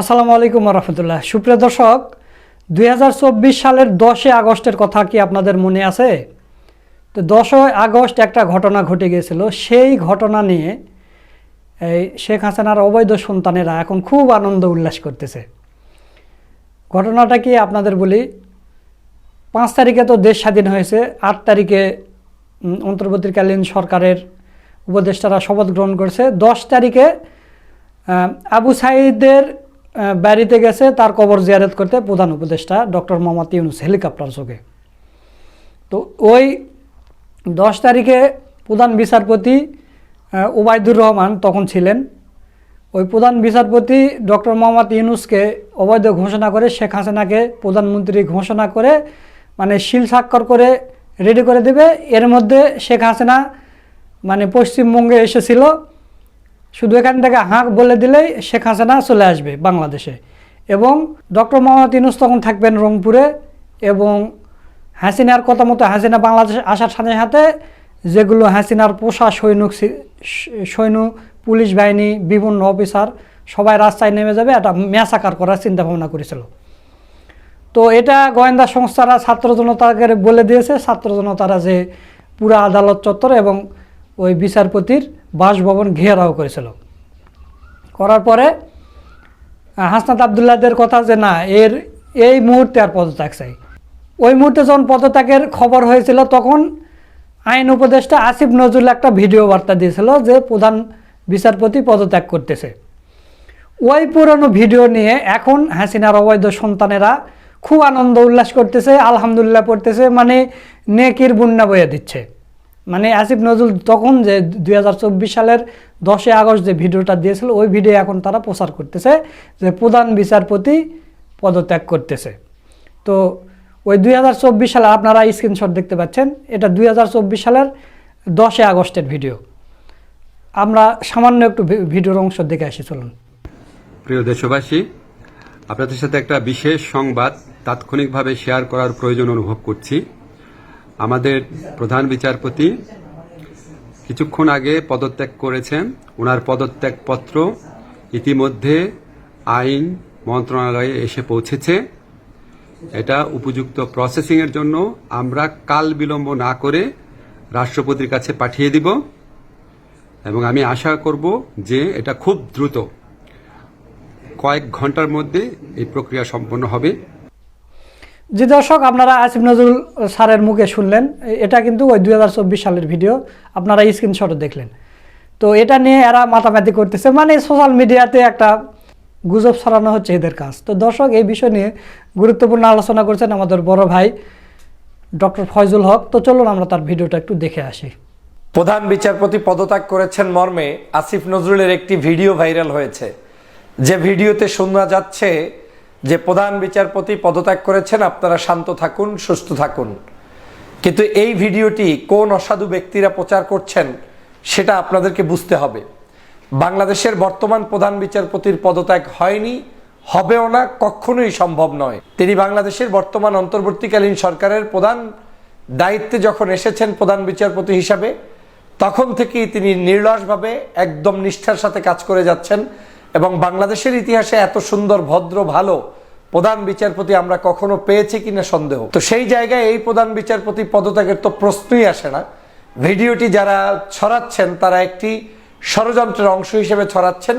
আসসালামু আলাইকুম রহমতুল্লাহ। সুপ্রিয় দর্শক দু হাজার চব্বিশ সালের দশই আগস্টের কথা কি আপনাদের মনে আছে? তো দশই আগস্ট একটা ঘটনা ঘটে গিয়েছিল। সেই ঘটনা নিয়ে এই শেখ হাসিনার অবৈধ সন্তানেরা এখন খুব আনন্দ উল্লাস করতেছে। ঘটনাটা কি আপনাদের বলি? পাঁচ তারিখে তো দেশ স্বাধীন হয়েছে, আট তারিখে অন্তর্বর্তীকালীন সরকারের উপদেষ্টারা শপথ গ্রহণ করেছে। দশ তারিখে আবু সাইদের বাড়িতে গেছে, তার কবর জিয়ারত করতে প্রধান উপদেষ্টা ডক্টর মোহাম্মদ ইউনুস হেলিকপ্টার চোখে। তো ওই দশ তারিখে প্রধান বিচারপতি ওবায়দুর রহমান তখন ছিলেন। ওই প্রধান বিচারপতি ডক্টর মোহাম্মদ ইউনুসকে অবৈধ ঘোষণা করে, শেখ হাসিনাকে প্রধানমন্ত্রী ঘোষণা করে মানে শিল স্বাক্ষর করে রেডি করে দেবে। এর মধ্যে শেখ হাসিনা মানে পশ্চিমবঙ্গে এসেছিল। শুধু এখান থেকে হাঁক বলে দিলেই শেখ হাসিনা চলে আসবে বাংলাদেশে। এবং ডক্টর মোহাম্মদ ইউনুস তখন থাকবেন রংপুরে এবং হাসিনার কথা মতো হাসিনা বাংলাদেশে আসার সাথে সাথে যেগুলো হাসিনার পোষা সৈনিক সৈন্য, পুলিশ বাহিনী, বিভিন্ন অফিসার, সবাই রাস্তায় নেমে যাবে, একটা ম্যাসাকার করার চিন্তা ভাবনা করেছিল। তো এটা গোয়েন্দা সংস্থারা ছাত্র জনতাকে বলে দিয়েছে, ছাত্র জনতারা যে পুরা আদালত চত্বর এবং ওই বিচারপতির বাসভবন ঘেরাও করেছিল। করার পরে হাসনাত আবদুল্লাহদের কথা যে না, এর, এই মুহূর্তে আর পদত্যাগ চাই। ওই মুহূর্তে যখন পদত্যাগের খবর হয়েছিল, তখন আইন উপদেষ্টা আসিফ নজরুল একটা ভিডিও বার্তা দিয়েছিল যে প্রধান বিচারপতি পদত্যাগ করতেছে। ওই পুরনো ভিডিও নিয়ে এখন হাসিনার অবৈধ সন্তানেরা খুব আনন্দ উল্লাস করতেছে, আলহামদুলিল্লাহ পড়তেছে মানে নেকির বন্যা বয়ে দিচ্ছে। মানে আসিফ নজরুল তখন যে দুই হাজার চব্বিশ সালের দশই আগস্ট যে ভিডিওটা দিয়েছিল, ওই ভিডিও এখন তারা প্রচার করতেছে যে প্রধান বিচারপতি পদত্যাগ করতেছে। তো ওই দুই হাজার চব্বিশ সালে আপনারা স্ক্রিনশট দেখতে পাচ্ছেন, এটা দুই হাজার চব্বিশ সালের দশই আগস্টের ভিডিও। আমরা সামান্য একটু ভিডিওর অংশ দেখে আসি, চলুন। প্রিয় দেশবাসী, আপনাদের সাথে একটা বিশেষ সংবাদ তাৎক্ষণিকভাবে শেয়ার করার প্রয়োজন অনুভব করছি। আমাদের প্রধান বিচারপতি কিছুক্ষণ আগে পদত্যাগ করেছেন। ওনার পদত্যাগপত্র ইতিমধ্যে আইন মন্ত্রণালয়ে এসে পৌঁছেছে। এটা উপযুক্ত প্রসেসিংয়ের জন্য আমরা কাল বিলম্ব না করে রাষ্ট্রপতির কাছে পাঠিয়ে দিব। এবং আমি আশা করব যে এটা খুব দ্রুত কয়েক ঘণ্টার মধ্যে এই প্রক্রিয়া সম্পন্ন হবে। যে দর্শক, আপনারা আসিফ নজরুল স্যারের মুখে শুনলেন, এটা কিন্তু ওই দু হাজার চব্বিশ সালের ভিডিও, আপনারা স্ক্রিনশটে দেখলেন। তো এটা নিয়ে এরা মাতামাতি করতেছে মানে সোশ্যাল মিডিয়াতে একটা গুজব ছড়ানো হচ্ছে এদের কাজ। তো দর্শক, এই বিষয় নিয়ে গুরুত্বপূর্ণ আলোচনা করছেন আমাদের বড় ভাই ডক্টর ফয়জুল হক। তো চলুন আমরা তার ভিডিওটা একটু দেখে আসি। প্রধান বিচারপতি পদত্যাগ করেছেন মর্মে, আসিফ নজরুলের একটি ভিডিও ভাইরাল হয়েছে। যে ভিডিওতে শোনা যাচ্ছে যে প্রধান বিচারপতি পদত্যাগ করেছেন, আপনারা শান্ত থাকুন, সুস্থ থাকুন। কিন্তু এই ভিডিওটি কোন অসাধু ব্যক্তিরা প্রচার করছেন, সেটা আপনাদেরকে বুঝতে হবে। বাংলাদেশের বর্তমান প্রধান বিচারপতির পদত্যাগ হয়নি, হবেও না, কখনোই সম্ভব নয়। তিনি বাংলাদেশের বর্তমান অন্তর্বর্তীকালীন সরকারের প্রধান দায়িত্বে যখন এসেছেন প্রধান বিচারপতি হিসাবে, তখন থেকেই তিনি নির্লসভাবে একদম নিষ্ঠার সাথে কাজ করে যাচ্ছেন। এবং বাংলাদেশের ইতিহাসে এত সুন্দর, ভদ্র, ভালো প্রধান বিচারপতি আমরা কখনো পেয়েছি কিনা সন্দেহ। তো সেই জায়গায় এই প্রধান বিচারপতি পদত্যাগের তো প্রশ্নই আসে না। ভিডিওটি যারা ছড়াচ্ছেন, তারা একটি ষড়যন্ত্রের অংশ হিসেবে ছড়াচ্ছেন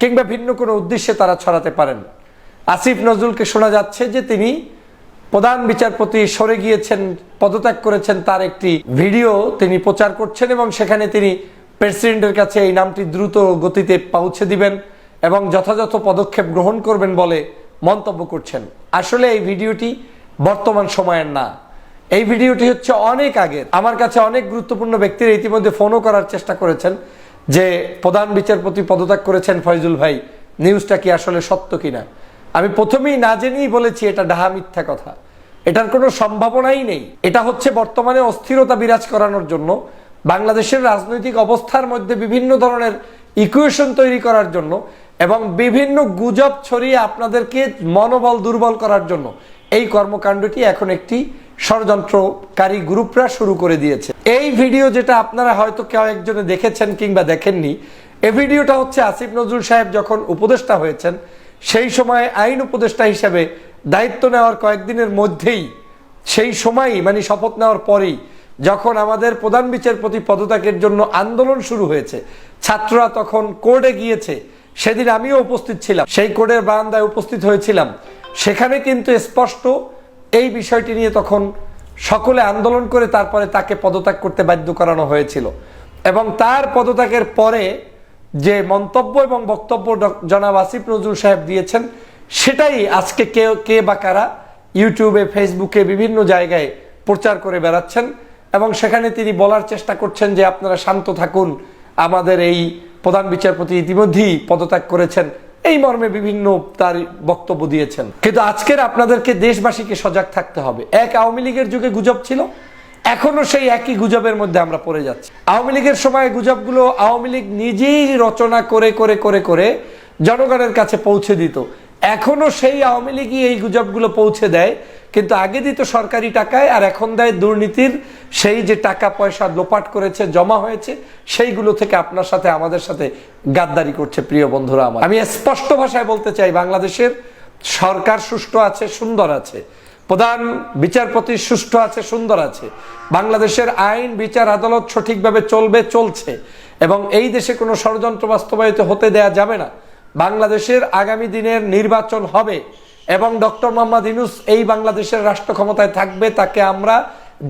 কিংবা ভিন্ন কোনো উদ্দেশ্যে তারা ছড়াতে পারেন। আসিফ নজরুলকে শোনা যাচ্ছে যে তিনি প্রধান বিচারপতি সরে গিয়েছেন, পদত্যাগ করেছেন তার একটি ভিডিও তিনি প্রচার করছেন এবং সেখানে তিনি প্রেসিডেন্টের কাছে এই নামটি দ্রুত গতিতে পৌঁছে দিবেন। এবং যথাযথ পদক্ষেপ গ্রহণ করবেন বলে মন্তব্য করছেন। আসলে এই ভিডিওটি বর্তমান সময়ের না। এই ভিডিওটি হচ্ছে অনেক আগের। আমার কাছে অনেক গুরুত্বপূর্ণ ব্যক্তিরা ইতিমধ্যে ফোনও করার চেষ্টা করেছেন যে প্রধান বিচারপতি পদত্যাগ করেছেন ফয়জুল ভাই। নিউজটা কি আসলে সত্য কিনা? আমি প্রথমেই না জেনেই বলেছি এটা ডাহা মিথ্যা কথা। এটার কোনো সম্ভাবনাই নেই। এটা হচ্ছে বর্তমানে অস্থিরতা বিরাজ করানোর জন্য, বাংলাদেশের রাজনৈতিক অবস্থার মধ্যে বিভিন্ন ধরনের ইকুয়েশন তৈরি করার জন্য এবং বিভিন্ন গুজব ছড়িয়ে আপনাদেরকে মনোবল দুর্বল করার জন্য এই কর্মকাণ্ডটি এখন একটি ষড়যন্ত্রকারী গ্রুপরা শুরু করে দিয়েছে। এই ভিডিও যেটা আপনারা হয়তো কেউ একজনে দেখেছেন কিংবা দেখেননি এই ভিডিওটা হচ্ছে আসিফ নজরুল সাহেব যখন উপদেষ্টা হয়েছেন, সেই সময় আইন উপদেষ্টা হিসেবে দায়িত্ব নেওয়ার কয়েকদিনের মধ্যেই, সেই সময়ই মানে শপথ নেওয়ার পরেই যখন আমাদের প্রধান বিচারপতি পদত্যাগের জন্য আন্দোলন শুরু হয়েছে, ছাত্ররা তখন কোর্টে গিয়েছে সেদিন আমিও উপস্থিত ছিলাম, সেই কোর্টের বারান্দায় উপস্থিত হয়েছিলাম। সেখানে কিন্তু স্পষ্ট এই বিষয়টি নিয়ে তখন সকলে আন্দোলন করে তারপরে তাকে পদত্যাগ করতে বাধ্য করানো হয়েছিল। এবং তার পদত্যাগের পরে যে মন্তব্য এবং বক্তব্য জনাব আসিফ নজরুল সাহেব দিয়েছেন, সেটাই আজকে কে কে বা কারা ইউটিউবে, ফেসবুকে বিভিন্ন জায়গায় প্রচার করে বেড়াচ্ছেন। এবং সেখানে তিনি বলার চেষ্টা করছেন যে আপনারা শান্ত থাকুন, আমাদের এই প্রধান বিচারপতি ইতিমধ্যেই পদত্যাগ করেছেন। এই মর্মে বিভিন্ন তার বক্তব্য দিয়েছেন। কিন্তু আজকের আপনাদেরকে দেশবাসীকে সজাগ থাকতে হবে। এক আওয়ামী লীগের যুগে গুজব ছিল এখনও সেই একই গুজবের মধ্যে আমরা পড়ে যাচ্ছি। আওয়ামী লীগের সময় গুজবগুলো আওয়ামী লীগ নিজেই রচনা করে করে করে করে জনগণের কাছে পৌঁছে দিত। এখনও সেই আওয়ামী লীগই এই গুজবগুলো পৌঁছে দেয়। কিন্তু আগে দিত সরকারি টাকায়, আর এখন দেয় দুর্নীতির সেই যে টাকা পয়সা লোপাট করেছে, জমা হয়েছে, সেইগুলো থেকে আপনার সাথে, আমাদের সাথে গাদ্দারি করছে প্রিয় বন্ধুরা আমার। আমি স্পষ্ট ভাষায় বলতে চাই, বাংলাদেশের সরকার সুষ্ঠু আছে, সুন্দর আছে। প্রধান বিচারপতি সুষ্ঠু আছে, সুন্দর আছে। বাংলাদেশের আইন, বিচার, আদালত সঠিকভাবে চলবে, চলছে। এবং এই দেশে কোনো ষড়যন্ত্র বাস্তবায়িত হতে দেয়া যাবে না। বাংলাদেশের আগামী দিনের নির্বাচন হবে। এবং ডক্টর মোহাম্মদ ইনুস এই বাংলাদেশের রাষ্ট্র ক্ষমতায় থাকবে, তাকে আমরা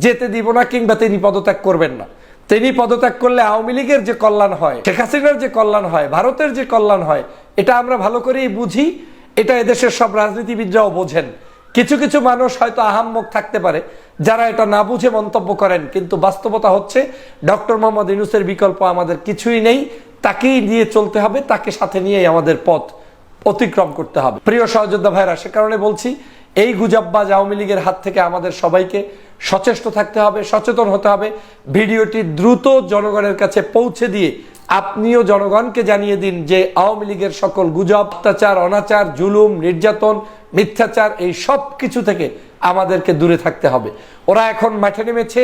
যেতে দিব না কিংবা তিনি পদত্যাগ করবেন না। তিনি পদত্যাগ করলে আওয়ামী লীগের যে কল্যাণ হয়, শেখ হাসিনার যে কল্যাণ হয়, ভারতের যে কল্যাণ হয়, এটা আমরা ভালো করেই বুঝি, এটা এদেশের সব রাজনীতিবিদরাও বোঝেন। কিছু কিছু মানুষ হয়তো আহাম্মক থাকতে পারে, যারা এটা না বুঝে মন্তব্য করেন, কিন্তু বাস্তবতা হচ্ছে ডক্টর মোহাম্মদ ইনুসের বিকল্প আমাদের কিছুই নেই, তাকেই নিয়ে চলতে হবে, তাকে সাথে নিয়েই আমাদের পথ। অতিক্রম করতে হবে। প্রিয় সহযোদ্ধা ভাইরা সে কারণে বলছি, এই গুজববাজ আওয়ামী লীগের হাত থেকে আমাদের সবাইকে সচেষ্ট থাকতে হবে, সচেতন হতে হবে। ভিডিওটি দ্রুত জনগণের কাছে পৌঁছে দিয়ে আপনিও জনগণকে জানিয়ে দিন যে আওয়ামী লীগের সকল গুজব, অত্যাচার, অনাচার, জুলুম, নির্যাতন, মিথ্যাচার, এই সব কিছু থেকে আমাদেরকে দূরে থাকতে হবে। ওরা এখন মাঠে নেমেছে,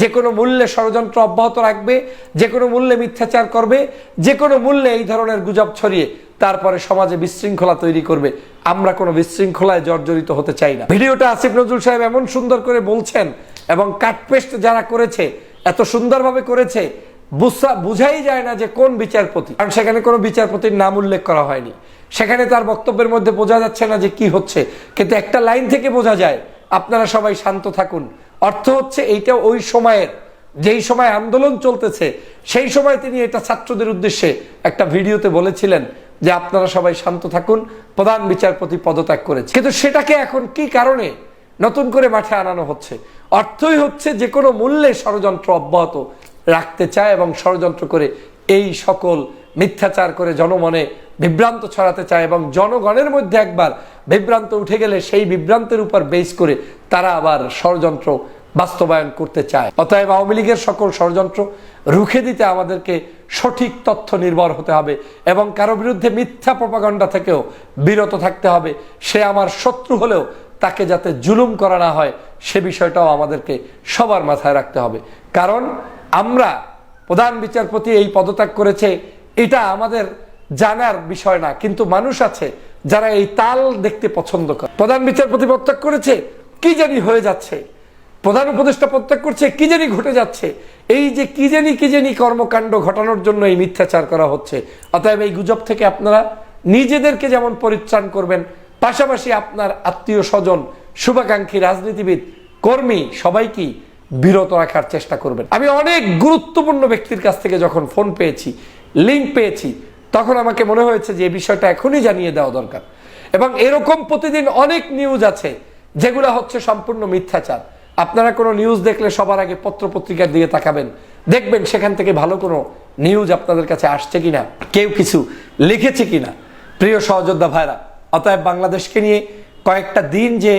যে কোনো মূল্যে ষড়যন্ত্র অব্যাহত রাখবে, যে কোনো মূল্যে মিথ্যাচার করবে, যে কোনো মূল্যে এই ধরনের গুজব ছড়িয়ে তারপরে সমাজে বিশৃঙ্খলা তৈরি করবে। আমরা কোনো বিশৃঙ্খলায় জর্জরিত হতে চাই না। ভিডিওটা আসিফ নজরুল সাহেব এমন সুন্দর করে বলছেন এবং কাটপেস্ট যারা করেছে, এত সুন্দরভাবে করেছে, বুঝা- বুঝাই যায় না যে কোন বিচারপতি। কারণ সেখানে কোনো বিচারপতির নাম উল্লেখ করা হয়নি। সেখানে তার বক্তব্যের মধ্যে বোঝা যাচ্ছে না যে কি হচ্ছে। কিন্তু একটা লাইন থেকে বোঝা যায়, আপনারা সবাই শান্ত থাকুন। অর্থ হচ্ছে এইটা ওই সময়ের, যেই সময় আন্দোলন চলতেছে, সেই সময় তিনি এটা ছাত্রদের উদ্দেশ্যে একটা ভিডিওতে বলেছিলেন যে আপনারা সবাই শান্ত থাকুন, প্রধান বিচারপতি পদত্যাগ করেছে। কিন্তু সেটাকে এখন কি কারণে নতুন করে মাঠে আনানো হচ্ছে? অর্থই হচ্ছে যে কোনো মূল্যে ষড়যন্ত্র অব্যাহত রাখতে চায় এবং ষড়যন্ত্র করে এই সকল মিথ্যাচার করে জনমনে বিভ্রান্ত ছড়াতে চায় এবং জনগণের মধ্যে একবার বিভ্রান্ত উঠে গেলে সেই বিভ্রান্তের উপর বেস করে তারা আবার ষড়যন্ত্র বাস্তবায়ন করতে চায়। অতএব আওয়ামী লীগের সকল ষড়যন্ত্র রুখে দিতে আমাদেরকে সঠিক তথ্য নির্ভর হতে হবে এবং কারও বিরুদ্ধে মিথ্যা প্রপাগণ্ডা থেকেও বিরত থাকতে হবে। সে আমার শত্রু হলেও তাকে যাতে জুলুম করা না হয়, সে বিষয়টাও আমাদেরকে সবার মাথায় রাখতে হবে। কারণ আমরা প্রধান বিচারপতি এই পদত্যাগ করেছে, এটা আমাদের জানার বিষয় না। কিন্তু মানুষ আছে যারা এই তাল দেখতে পছন্দ করে। প্রধান বিচারপতি পদত্যাগ করেছে, কি জানি হয়ে যাচ্ছে। প্রধান উপদেষ্টা প্রত্যাগ করছে, কি জানি ঘটে যাচ্ছে। এই যে কি জানি কি জানি কর্মকাণ্ড ঘটানোর জন্য এই মিথ্যাচার করা হচ্ছে। অতএব এই গুজব থেকে আপনারা নিজেদেরকে যেমন পরিত্রাণ করবেন, পাশাপাশি আপনার আত্মীয় স্বজন, শুভাকাঙ্ক্ষী রাজনীতিবিদ, কর্মী সবাইকেই বিরত রাখার চেষ্টা করবেন। আমি অনেক গুরুত্বপূর্ণ ব্যক্তির কাছ থেকে যখন ফোন পেয়েছি লিঙ্ক পেয়েছি, তখন আমাকে মনে হয়েছে যে এই বিষয়টা এখনই জানিয়ে দেওয়া দরকার। এবং এরকম প্রতিদিন অনেক নিউজ আছে, যেগুলো হচ্ছে সম্পূর্ণ মিথ্যাচার। আপনারা কোনো নিউজ দেখলে সবার আগে পত্র পত্রিকার দিকে তাকাবেন। দেখবেন সেখান থেকে ভালো কোনো নিউজ আপনাদের কাছে আসছে কিনা, কেউ কিছু লিখেছে কিনা। প্রিয় সহযোদ্ধা ভাইরা, অতএব বাংলাদেশকে নিয়ে কয়েকটা দিন যে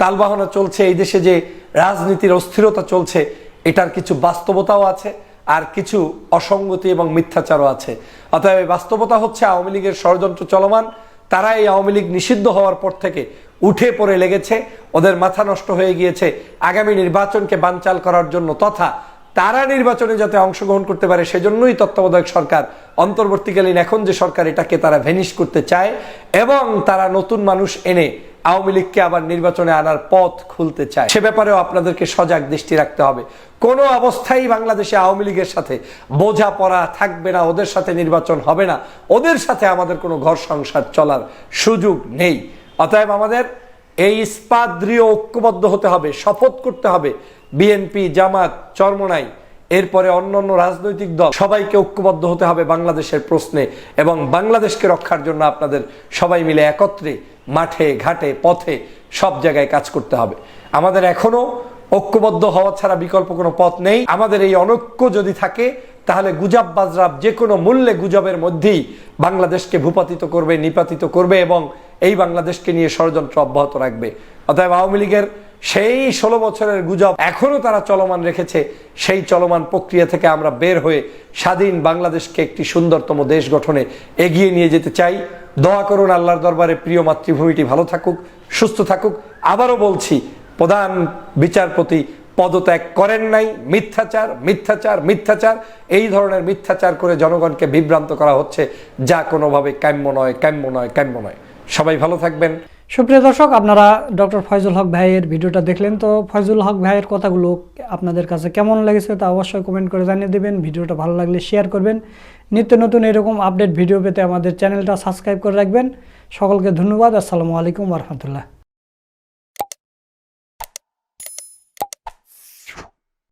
তালবাহনা চলছে, এই দেশে যে রাজনীতির অস্থিরতা চলছে, এটার কিছু বাস্তবতাও আছে আর কিছু অসঙ্গতি এবং মিথ্যাচারও আছে। অতএব বাস্তবতা হচ্ছে আওয়ামী লীগের ষড়যন্ত্র চলমান তারা এই আওয়ামী লীগ নিষিদ্ধ হওয়ার পর থেকে উঠে পড়ে লেগেছে, ওদের মাথা নষ্ট হয়ে গিয়েছে। আগামী নির্বাচনকে বানচাল করার জন্য তথা তারা নির্বাচনে যাতে অংশগ্রহণ করতে পারে, সেজন্যই তত্ত্বাবধায়ক সরকার অন্তর্বর্তীকালীন এখন যে সরকার, এটাকে তারা ভেনিশ করতে চায় এবং তারা নতুন মানুষ এনে আওয়ামী লীগকে আবার নির্বাচনে আনার পথ খুলতে চায়। সে ব্যাপারেও আপনাদেরকে সজাগ দৃষ্টি রাখতে হবে। কোনো অবস্থায় বাংলাদেশে আওয়ামী লীগের সাথে বোঝাপড়া থাকবে না, ওদের সাথে নির্বাচন হবে না, ওদের সাথে আমাদের কোনো ঘর সংসার চলার সুযোগ নেই। অতএব আমাদের এই ইস্পাত ঐক্যবদ্ধ হতে হবে, শপথ করতে হবে। বিএনপি, জামাত, চরমনাই, এরপরে অন্যান্য রাজনৈতিক দল, সবাইকে ঐক্যবদ্ধ হতে হবে বাংলাদেশের প্রশ্নে এবং বাংলাদেশকে রক্ষার জন্য আপনাদের সবাই মিলে একত্রে মাঠে, ঘাটে, পথে সব জায়গায় কাজ করতে হবে। আমাদের এখনও ঐক্যবদ্ধ হওয়া ছাড়া বিকল্প কোনো পথ নেই। আমাদের এই অনৈক্য যদি থাকে, তাহলে গুজব বাজরাব যে কোনো মূল্যে গুজবের মধ্যেই বাংলাদেশকে ভূপাতিত করবে, নিপাতিত করবে এবং এই বাংলাদেশকে নিয়ে ষড়যন্ত্র অব্যাহত রাখবে। অতএব আওয়ামী লীগের সেই ষোলো বছরের গুজব এখনও তারা চলমান রেখেছে। সেই চলমান প্রক্রিয়া থেকে আমরা বের হয়ে স্বাধীন বাংলাদেশকে একটি সুন্দরতম দেশ গঠনে এগিয়ে নিয়ে যেতে চাই। দোয়া করুন আল্লাহর দরবারে প্রিয় মাতৃভূমিটি ভালো থাকুক, সুস্থ থাকুক। আবারও বলছি, প্রধান বিচারপতি পদত্যাগ করেন নাই। মিথ্যাচার মিথ্যাচার মিথ্যাচার, এই ধরনের মিথ্যাচার করে জনগণকে বিভ্রান্ত করা হচ্ছে। যা কোনোভাবে কাম্য নয় কাম্য নয় কাম্য নয়। সবাই ভালো থাকবেন। সুপ্রিয় দর্শক, আপনারা ডক্টর ফয়জুল হক ভাইয়ের ভিডিওটা দেখলেন তো ফয়জুল হক ভাইয়ের কথাগুলো আপনাদের কাছে কেমন লেগেছে তা অবশ্যই কমেন্ট করে জানিয়ে দেবেন। ভিডিওটা ভালো লাগলে শেয়ার করবেন। নিত্য নতুন এরকম আপডেট ভিডিও পেতে আমাদের চ্যানেলটা সাবস্ক্রাইব করে রাখবেন। সকলকে ধন্যবাদ। আসসালামু আলাইকুম রহমতুল্লাহ।